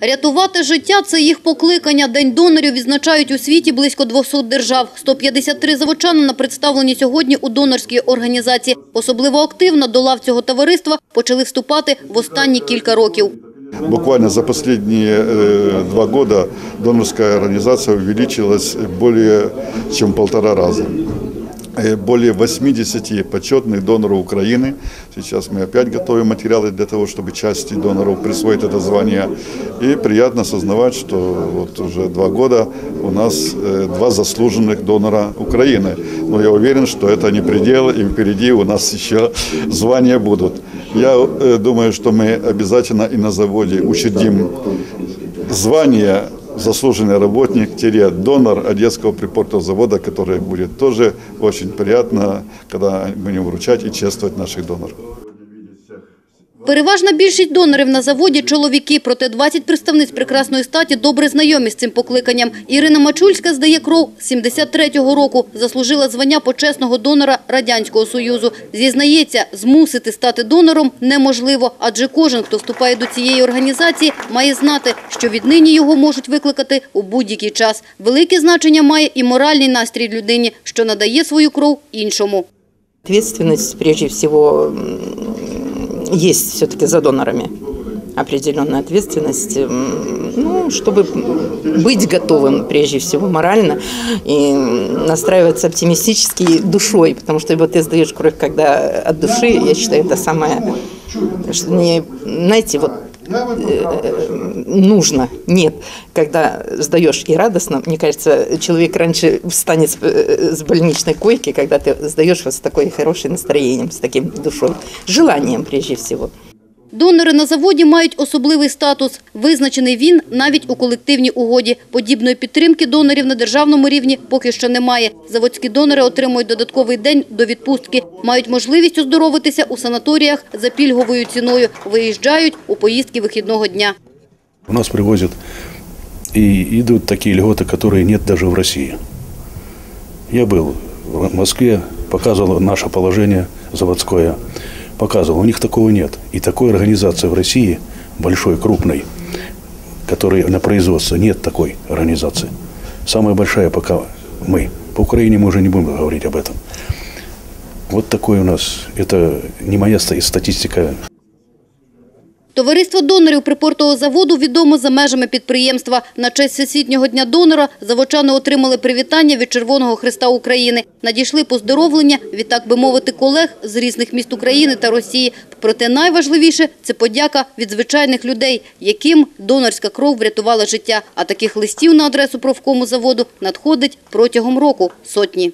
Рятувати життя – це їх покликання. День донорів відзначають у світі близько 200 держав. 153 заводчанина представлені сьогодні у донорській організації. Особливо активно до лав цього товариства почали вступати в останні кілька років. Буквально за последние э, два года донорская организация увеличилась более чем в полтора раза. Э, Более 80 почетных доноров Украины. Сейчас мы опять готовим материалы для того, чтобы части доноров присвоить это звание. И приятно осознавать, что вот уже два года у нас э, два заслуженных донора Украины. Но я уверен, что это не предел, и впереди у нас еще звания будут. Я э, думаю, что мы обязательно и на заводе учредим звание заслуженный работник, теряет донор Одесского припортового завода, который будет тоже очень приятно, когда будем вручать и чествовать наших доноров. Переважна більшість донорів на заводі – чоловіки, проте 20 представниць прекрасної статі добре знайомі з цим покликанням. Ірина Мачульська здає кров 73-го року, заслужила звання почесного донора Радянського Союзу. Зізнається, змусити стати донором неможливо, адже кожен, хто вступає до цієї організації, має знати, що віднині його можуть викликати у будь-який час. Велике значення має і моральний настрій людині, що надає свою кров іншому. Ответственность, прежде всего, м, есть все-таки за донорами. Определенная ответственность, ну, чтобы быть готовым, прежде всего, морально и настраиваться оптимистически душой, потому что вот ты сдаешь кровь, когда от души, я считаю, это самое, что не, знаете, вот нужно, нет. Когда сдаешь и радостно, мне кажется, человек раньше встанет с, э, с больничной койки, когда ты сдаешь вот с такой хорошим настроением, с таким душой, желанием прежде всего. Донори на заводі мають особливий статус. Визначений він навіть у колективній угоді. Подібної підтримки донорів на державному рівні поки що немає. Заводські донори отримують додатковий день до відпустки. Мають можливість оздоровитися у санаторіях за пільговою ціною. Виїжджають у поїздки вихідного дня. У нас привозят и идут такие льготы, которые нет даже в России. Я был в Москве, показывал наше положение заводское, Показывал, у них такого нет. И такой организации в России, большой, крупной, которой на производство нет такой организации. Самая большая пока мы. По Украине мы уже не будем говорить об этом. Вот такой у нас, это не моя ста- статистика Товариство донорів припортового заводу відомо за межами підприємства. На честь Всесвітнього дня донора заводчани отримали привітання від Червоного Христа України. Надійшли поздоровлення від, так би мовити, колег з різних міст України та Росії. Проте найважливіше – це подяка від звичайних людей, яким донорська кров врятувала життя. А таких листів на адресу профкому заводу надходить протягом року сотні.